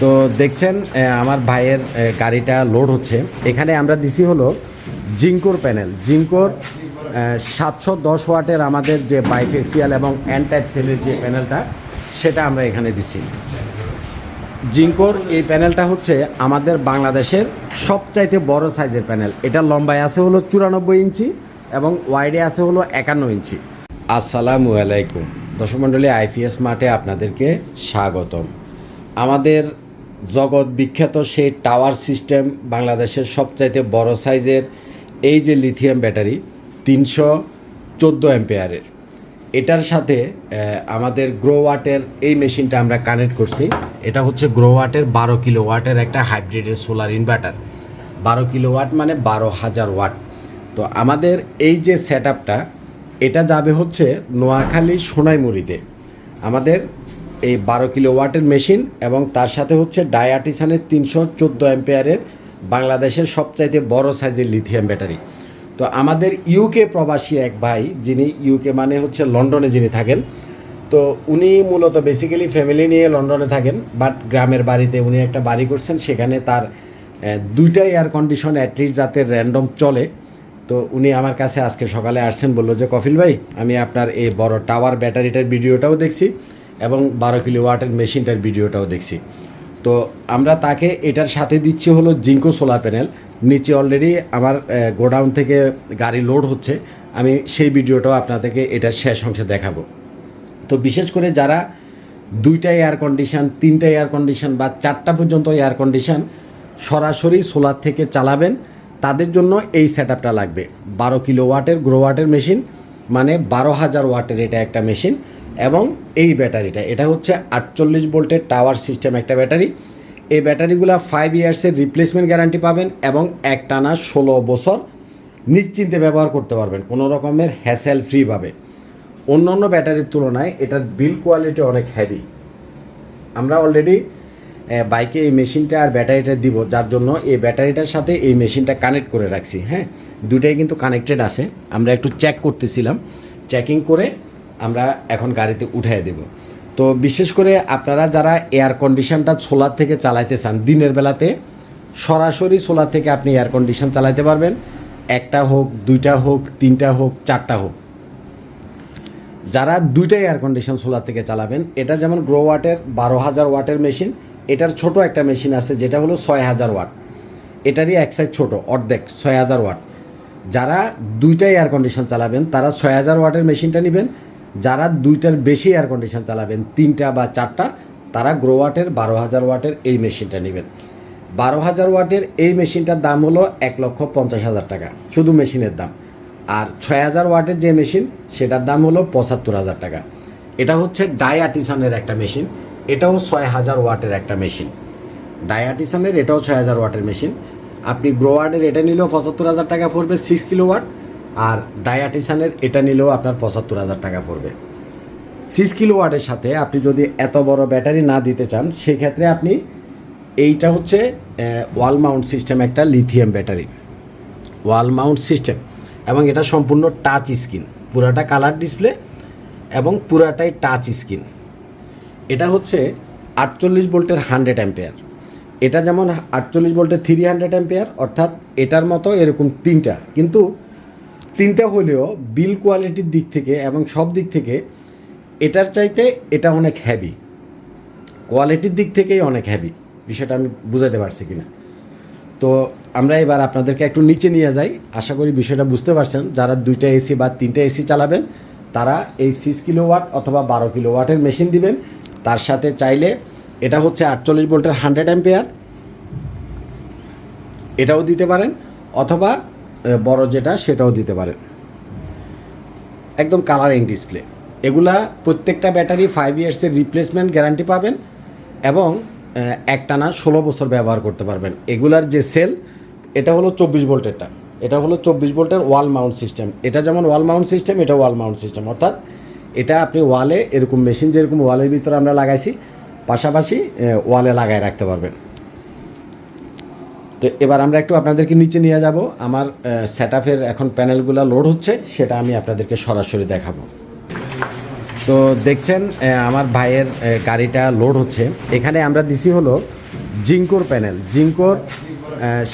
তো দেখছেন আমার ভাইয়ের গাড়িটা লোড হচ্ছে। এখানে আমরা দিছি হলো জিঙ্কোর প্যানেল জিঙ্কোর সাতশো দশ ওয়াটের আমাদের যে বাইফেসিয়াল এবং অ্যান্টাইপ সেলের যে প্যানেলটা সেটা আমরা এখানে দিছি। জিঙ্কোর এই প্যানেলটা হচ্ছে আমাদের বাংলাদেশের সবচাইতে বড় সাইজের প্যানেল এটা লম্বায় আছে হলো চুরানব্বই ইঞ্চি এবং ওয়াইডে আছে হলো একান্ন ইঞ্চি। আসসালামু আলাইকুম। দর্শক মণ্ডলী আইপিএস মাঠে আপনাদেরকে স্বাগতম। আমাদের জগৎ বিখ্যাত সেই টাওয়ার সিস্টেম বাংলাদেশের সবচাইতে বড় সাইজের এই যে লিথিয়াম ব্যাটারি তিনশো চোদ্দ অ্যাম্পেয়ারের এটার সাথে আমাদের গ্রো ওয়াটের এই মেশিনটা আমরা কানেক্ট করছি। এটা হচ্ছে গ্রো ওয়াটের বারো কিলো ওয়াটের একটা হাইব্রিডের সোলার ইনভার্টার বারো কিলো ওয়াট মানে বারো হাজার ওয়াট তো আমাদের এই যে সেট এটা যাবে হচ্ছে নোয়াখালী সোনাইমুড়িতে। আমাদের এই বারো কিলো ওয়াটের মেশিন এবং তার সাথে হচ্ছে ডায়াটিসানের তিনশো চোদ্দ অ্যাম্পেয়ারের বাংলাদেশের সবচাইতে বড় সাইজের লিথিয়াম ব্যাটারি। তো আমাদের ইউকে প্রবাসী এক ভাই, যিনি ইউকে মানে হচ্ছে লন্ডনে যিনি থাকেন, তো উনি মূলত বেসিক্যালি ফ্যামিলি নিয়ে লন্ডনে থাকেন বাট গ্রামের বাড়িতে উনি একটা বাড়ি করছেন, সেখানে তার দুইটা এয়ার কন্ডিশন অ্যাটলিস্ট যাতে র্যান্ডম চলে। তো উনি আমার কাছে আজকে সকালে আসছেন, বলল যে, কফিল ভাই, আমি আপনার এই বড় টাওয়ার ব্যাটারিটার ভিডিওটাও দেখছি। এবং বারো কিলো ওয়াটের মেশিনটার ভিডিওটাও দেখছি। তো আমরা তাকে এটার সাথে দিচ্ছি হলো জিঙ্কো সোলার প্যানেল। নিচে অলরেডি আমার গোডাউন থেকে গাড়ি লোড হচ্ছে। আমি সেই ভিডিওটাও আপনাদেরকে এটার শেষ অংশে দেখাবো। তো বিশেষ করে যারা দুইটা এয়ার কন্ডিশন তিনটা এয়ার কন্ডিশন বা চারটা পর্যন্ত এয়ার কন্ডিশন সরাসরি সোলার থেকে চালাবেন, তাদের জন্য এই সেট লাগবে। বারো কিলো ওয়াটের গ্রো ওয়াটের মেশিন মানে বারো হাজার ওয়াটের এটা একটা মেশিন এবং এই ব্যাটারিটা। এটা হচ্ছে আটচল্লিশ ভোল্টের টাওয়ার সিস্টেম একটা ব্যাটারি। এই ব্যাটারিগুলো ফাইভ ইয়ার্সের রিপ্লেসমেন্ট গ্যারান্টি পাবেন এবং এক টানা ষোলো বছর নিশ্চিন্তে ব্যবহার করতে পারবেন, কোনো রকমের হ্যাসেল ফ্রি পাবে অন্য অন্য ব্যাটারির তুলনায় এটার বিল কোয়ালিটি অনেক হ্যাভি আমরা অলরেডি বাইকে এই মেশিনটা আর ব্যাটারিটা দিব, যার জন্য এই ব্যাটারিটার সাথে এই মেশিনটা কানেক্ট করে রাখছি হ্যাঁ? দুটাই কিন্তু কানেক্টেড আছে, আমরা একটু চেক করতেছিলাম। চেকিং করে আমরা এখন গাড়িতে উঠাই দেব। তো বিশেষ করে আপনারা যারা এয়ার কন্ডিশনটা সোলার থেকে চালাইতে চান, দিনের বেলাতে সরাসরি সোলার থেকে আপনি এয়ার কন্ডিশন চালাতে পারবেন। একটা হোক, দুইটা হোক, তিনটা হোক, চারটা হোক। যারা দুইটা এয়ার কন্ডিশন সোলার থেকে চালাবেন, এটা যেমন গ্রো ওয়াটের বারো হাজার ওয়াটের মেশিন এটার ছোট একটা মেশিন আছে, যেটা হলো ছয় হাজার ওয়াট। এটারই এক সাইড ছোটো, অর্ধেক, ছয় হাজার ওয়াট। যারা দুইটা এয়ার কন্ডিশন চালাবেন, তারা ছয় হাজার ওয়াটের মেশিনটা নেবেন। যারা দুইটার বেশি এয়ার কন্ডিশন চালাবেন, তিনটা বা চারটা, তারা গ্রো ওয়াটের বারো হাজার ওয়াটের এই মেশিনটা নেবেন। বারো হাজার ওয়াটের এই মেশিনটার দাম হলো এক লক্ষ পঞ্চাশ হাজার টাকা, শুধু মেশিনের দাম। আর ছয় হাজার ওয়াটের যে মেশিন, সেটার দাম হলো পঁচাত্তর হাজার টাকা। এটা হচ্ছে ডায়াটিসানের একটা মেশিন, এটাও ছয় হাজার ওয়াটের একটা মেশিন। ডায়াটিসানের, এটাও ছয় হাজার ওয়াটের মেশিন। আপনি গ্রোয়ার্ডের, এটা নিলেও পঁচাত্তর হাজার টাকা পড়বে সিক্স কিলো ওয়াট আর ডায়াটিসানের, এটা নিলেও আপনার পঁচাত্তর হাজার টাকা পড়বে। সিক্স কিলো ওয়াটের সাথে আপনি যদি এত বড় ব্যাটারি না দিতে চান, সেক্ষেত্রে আপনি এইটা হচ্ছে ওয়াল মাউন্ট সিস্টেম একটা lithium battery. Wall mount system, এবং এটা সম্পূর্ণ টাচ স্ক্রিন পুরাটা কালার ডিসপ্লে এবং পুরাটাই টাচ স্ক্রিন এটা হচ্ছে আটচল্লিশ ভোল্টের হান্ড্রেড অ্যাম্পেয়ার এটা যেমন আটচল্লিশ ভোল্টের থ্রি হান্ড্রেড অ্যাম্পেয়ার অর্থাৎ এটার মতো এরকম তিনটা। কিন্তু তিনটা হলেও বিল কোয়ালিটির দিক থেকে এবং সব দিক থেকে এটার চাইতে এটা অনেক হ্যাভি কোয়ালিটির দিক থেকেই অনেক হ্যাভি বিষয়টা আমি বুঝাতে পারছি কিনা। তো আমরা এবার আপনাদেরকে একটু নিচে নিয়ে যাই। আশা করি বিষয়টা বুঝতে পারছেন। যারা দুইটা এসি বা তিনটা এসি চালাবেন তারা এই সিক্স কিলো ওয়াট অথবা বারো কিলো ওয়াটের মেশিন দিবেন। তার সাথে চাইলে এটা হচ্ছে আটচল্লিশ ভোল্টের হান্ড্রেড অ্যাম্পেয়ার এটাও দিতে পারেন, অথবা বড় যেটা সেটাও দিতে পারেন। একদম কালারিং ডিসপ্লে এগুলা প্রত্যেকটা ব্যাটারি ফাইভ ইয়ার্সের রিপ্লেসমেন্ট গ্যারান্টি পাবেন এবং একটানা ষোলো বছর ব্যবহার করতে পারবেন। এগুলার যে সেল এটা হলো চব্বিশ ভোল্টেরটা। এটা হলো চব্বিশ ভোল্টের ওয়াল মাউন্ট সিস্টেম। এটা যেমন ওয়াল মাউন্ট সিস্টেম, এটা ওয়াল মাউন্ট সিস্টেম। অর্থাৎ এটা আপনি ওয়ালে এরকম মেশিন যেরকম ওয়ালের ভিতরে আমরা লাগাইছি, পাশাপাশি ওয়ালে লাগায় রাখতে পারবেন। তো এবার আমরা একটু আপনাদেরকে নিচে নিয়ে যাব। আমার সেট এখন প্যানেলগুলো লোড হচ্ছে, সেটা আমি আপনাদেরকে সরাসরি দেখাবো। তো দেখছেন আমার ভাইয়ের গাড়িটা লোড হচ্ছে। এখানে আমরা দিছি হলো জিঙ্কোর প্যানেল জিঙ্কোর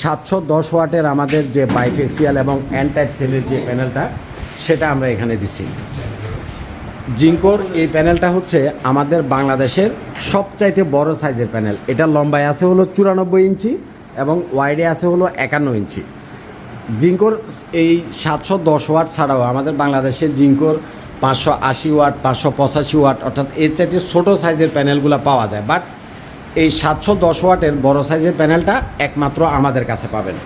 সাতশো দশ ওয়াটের আমাদের যে বাইফেসিয়াল এবং অ্যান্টাইট সেলের যে প্যানেলটা সেটা আমরা এখানে দিছি। জিঙ্কোর এই প্যানেলটা হচ্ছে আমাদের বাংলাদেশের সবচাইতে বড় সাইজের প্যানেল এটা লম্বায় আছে হলো চুরানব্বই ইঞ্চি এবং ওয়াইডে আছে হলো একান্ন ইঞ্চি। জিঙ্কোর এই সাতশো দশ ওয়াট ছাড়াও আমাদের বাংলাদেশে জিঙ্কোর পাঁচশো আশি ওয়াট, পাঁচশো পঁচাশি ওয়াট, অর্থাৎ এর চাইতে ছোটো সাইজের প্যানেলগুলো পাওয়া যায়। বাট এই সাতশো দশ ওয়াটের বড় সাইজের প্যানেলটা একমাত্র আমাদের কাছে পাবেন।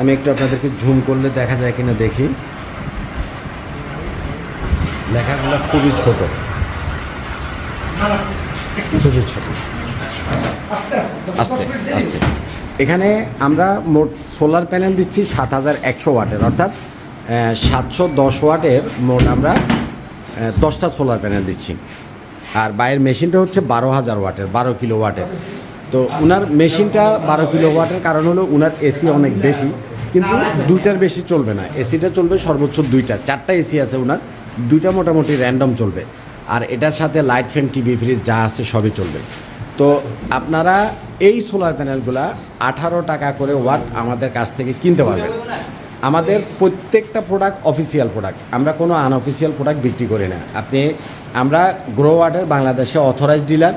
আমি একটু আপনাদেরকে ঝুম করলে দেখা যায় কিনা দেখি। লেখাগুলো খুবই ছোট। খুবই ছোট। আস্তে আস্তে। এখানে আমরা মোট সোলার প্যানেল দিচ্ছি সাত হাজার একশো ওয়াটের, অর্থাৎ সাতশো দশ ওয়াটের মোট আমরা দশটা সোলার প্যানেল দিচ্ছি। আর বাইরের মেশিনটা হচ্ছে বারো হাজার ওয়াটের, বারো কিলো ওয়াটের। তো উনার মেশিনটা বারো কিলো ওয়াটের কারণ হলো উনার এসি অনেক বেশি, কিন্তু দুইটার বেশি চলবে না। এসিটা চলবে সর্বোচ্চ দুইটা, চারটা এসি আছে উনার, দুইটা মোটামুটি র্যান্ডম চলবে। আর এটার সাথে লাইট ফ্যান টিভি ফ্রিজ যা আছে সবই চলবে। তো আপনারা এই সোলার প্যানেলগুলা আঠারো টাকা করে ওয়াট আমাদের কাছ থেকে কিনতে পারবেন। আমাদের প্রত্যেকটা প্রোডাক্ট অফিসিয়াল প্রোডাক্ট আমরা কোনো আনঅফিসিয়াল প্রোডাক্ট বিক্রি করি না। আপনি, আমরা গ্রো ওয়াটের বাংলাদেশে অথরাইজ ডিলার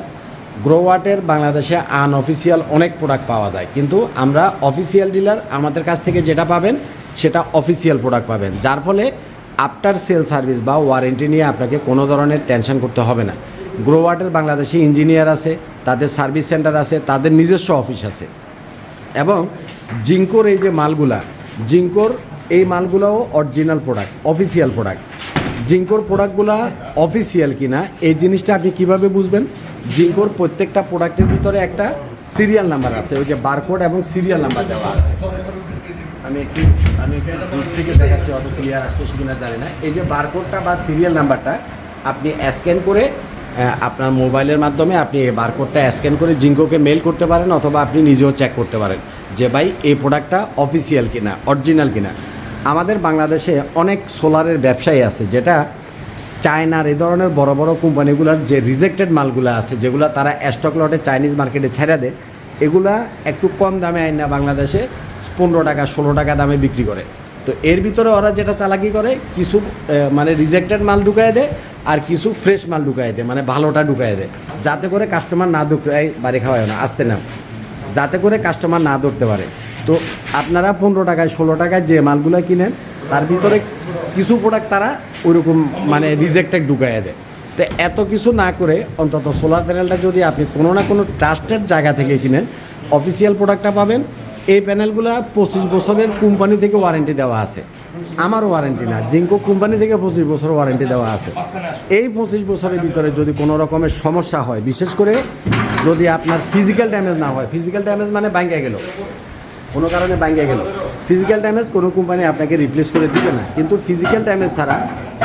গ্রো ওয়াটের বাংলাদেশে আনঅফিসিয়াল অনেক প্রোডাক্ট পাওয়া যায়। কিন্তু আমরা অফিসিয়াল ডিলার আমাদের কাছ থেকে যেটা পাবেন, সেটা অফিসিয়াল প্রোডাক্ট পাবেন। যার ফলে আফটার সেল সার্ভিস বা ওয়ারেন্টি নিয়ে আপনাকে কোনো ধরনের টেনশন করতে হবে না। গ্রো ওয়াটের বাংলাদেশে ইঞ্জিনিয়ার আছে, তাদের সার্ভিস সেন্টার আছে, তাদের নিজস্ব অফিস আছে। এবং জিঙ্কোর এই যে মালগুলা জিঙ্কোর এই মালগুলোও অরিজিনাল প্রোডাক্ট অফিসিয়াল প্রোডাক্ট জিঙ্কোর প্রোডাক্টগুলো অফিসিয়াল কিনা, এই জিনিসটা আপনি কীভাবে বুঝবেন? জিঙ্কোর প্রত্যেকটা প্রোডাক্টের ভিতরে একটা সিরিয়াল নাম্বার আছে, ওই যে বারকোড এবং সিরিয়াল নাম্বার দেওয়া আছে। আমি একটু, আমি থেকে দেখাচ্ছি অত ক্লিয়ার আসতেছি কিনা জানি না। এই যে বারকোডটা বা সিরিয়াল নাম্বারটা আপনি স্ক্যান করে আপনার মোবাইলের মাধ্যমে আপনি এই বারকোডটা স্ক্যান করে জিঙ্কোকে মেল করতে পারেন, অথবা আপনি নিজেও চেক করতে পারেন। যে ভাই, এই প্রোডাক্টটা অফিসিয়াল কিনা অরিজিনাল কিনা। আমাদের বাংলাদেশে অনেক সোলারের ব্যবসায়ী আছে, যেটা চায়নার এই ধরনের বড় বড় কোম্পানিগুলোর যে রিজেক্টেড মালগুলো আছে, যেগুলো তারা স্টক লটে চাইনিজ মার্কেটে ছেড়ে দেয়, এগুলা একটু কম দামে আইন না বাংলাদেশে পনেরো টাকা, ষোলো টাকা দামে বিক্রি করে। তো এর ভিতরে ওরা যেটা চালাকি করে, কিছু মানে রিজেক্টেড মাল ঢুকায় দেয়, আর কিছু ফ্রেশ মাল ঢুকায় দেয় মানে ভালোটা ঢুকায় দেয়, যাতে করে কাস্টমার না ঢুকতে এই বাড়ি খাওয়ায় না, আসতে না যাতে করে কাস্টমার না ধরতে পারে। তো আপনারা পনেরো টাকায়, ষোলো টাকায় যে মালগুলো কিনেন, তার ভিতরে কিছু প্রোডাক্ট তারা ওরকম মানে রিজেক্টেড ঢুকাইয়া দেয়। তো এত কিছু না করে অন্তত সোলার প্যানেলটা যদি আপনি কোনো না কোনো ট্রাস্টেড জায়গা থেকে কিনেন অফিসিয়াল প্রোডাক্টটা পাবেন। এই প্যানেলগুলো পঁচিশ বছরের কোম্পানি থেকে ওয়ারেন্টি দেওয়া আছে। আমার ওয়ারেন্টি না জিঙ্কো কোম্পানি থেকে পঁচিশ বছর ওয়ারেন্টি দেওয়া আছে। এই পঁচিশ বছরের ভিতরে যদি কোনো রকমের সমস্যা হয়, বিশেষ করে যদি আপনার ফিজিক্যাল ড্যামেজ না হয় ফিজিক্যাল ড্যামেজ মানে ব্যাঙ্কে গেল। কোনো কারণে ব্যাঙ্কে গেল। ফিজিক্যাল ড্যামেজ কোনো কোম্পানি আপনাকে রিপ্লেস করে দিবে না। কিন্তু ফিজিক্যাল ড্যামেজ ছাড়া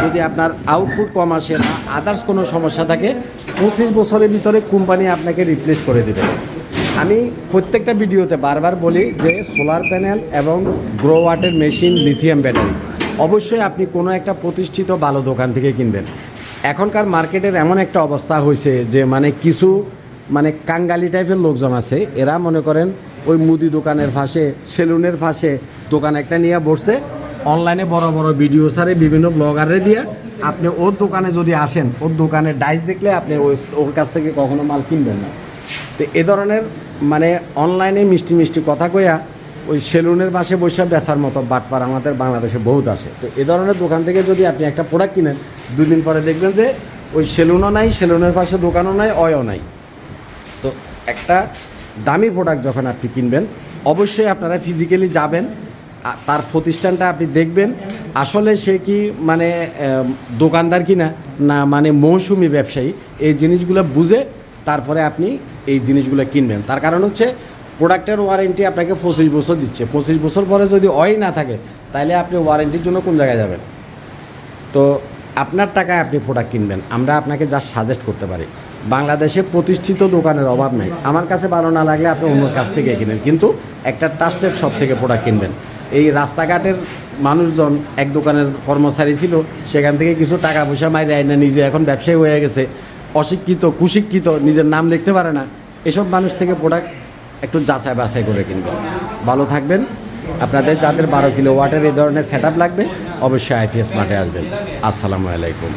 যদি আপনার আউটপুট কম আসে বা আদার্স কোনো সমস্যা থাকে, পঁচিশ বছরের ভিতরে কোম্পানি আপনাকে রিপ্লেস করে দেবে। আমি প্রত্যেকটা ভিডিওতে বারবার বলি যে সোলার প্যানেল এবং গ্রো ওয়াটের মেশিন লিথিয়াম ব্যাটারি অবশ্যই আপনি কোনো একটা প্রতিষ্ঠিত ভালো দোকান থেকে কিনবেন। এখনকার মার্কেটের এমন একটা অবস্থা হয়েছে যে মানে কিছু মানে কাঙ্গালি টাইপের লোকজন আছে। এরা মনে করেন ওই মুদি দোকানের ফাঁসে সেলুনের ফাঁসে দোকান একটা নিয়ে বসছে। অনলাইনে বড় বড় ভিডিও সারে বিভিন্ন ব্লগারে দিয়ে আপনি ওর দোকানে যদি আসেন, ওর দোকানে ডাইস দেখলে আপনি ওই ওর কাছ থেকে কখনো মাল কিনবেন না। তো এ ধরনের মানে অনলাইনে মিষ্টি মিষ্টি কথা কইয়া ওই সেলুনের পাশে বসে বেচার মতো বাটপার আমাদের বাংলাদেশে বহুত আসে তো এ ধরনের দোকান থেকে যদি আপনি একটা প্রোডাক্ট কিনেন, দুদিন পরে দেখবেন যে ওই সেলুনও নাই, সেলুনের পাশে দোকানও নাই, অয়ও নাই। একটা দামি প্রোডাক্ট যখন আপনি কিনবেন, অবশ্যই আপনারা ফিজিক্যালি যাবেন তার প্রতিষ্ঠানটা আপনি দেখবেন। আসলে সে কি মানে দোকানদার কিনা, না মানে মৌসুমি ব্যবসায়ী, এই জিনিসগুলো বুঝে তারপরে আপনি এই জিনিসগুলো কিনবেন। তার কারণ হচ্ছে প্রোডাক্টের ওয়ারেন্টি আপনাকে পঁচিশ বছর দিচ্ছে। পঁচিশ বছর পরে যদি অয় না থাকে, তাহলে আপনি ওয়ারেন্টির জন্য কোন জায়গায় যাবেন? তো আপনার টাকায় আপনি প্রোডাক্ট কিনবেন। আমরা আপনাকে যা সাজেস্ট করতে পারি। বাংলাদেশে প্রতিষ্ঠিত দোকানের অভাব নেই। আমার কাছে ভালো না লাগলে আপনি অন্য কাছ থেকে কিনেন। কিন্তু একটা ট্রাস্টেড শপ থেকে প্রোডাক্ট কিনবেন। এই রাস্তাঘাটের মানুষজন, এক দোকানের কর্মচারী ছিল, সেখান থেকে কিছু টাকা পয়সা মাইরে আয় না নিজে এখন ব্যবসায়ী হয়ে গেছে। অশিক্ষিত, কুশিক্ষিত, নিজের নাম লিখতে পারে না। এসব মানুষ থেকে প্রোডাক্ট একটু যাচাই বাছাই করে কিনবেন। ভালো থাকবেন। আপনাদের যাদের বারো কিলো ওয়াটের এই ধরনের সেট লাগবে। অবশ্যই আইপিএস মাঠে আসবেন। আসসালামু আলাইকুম।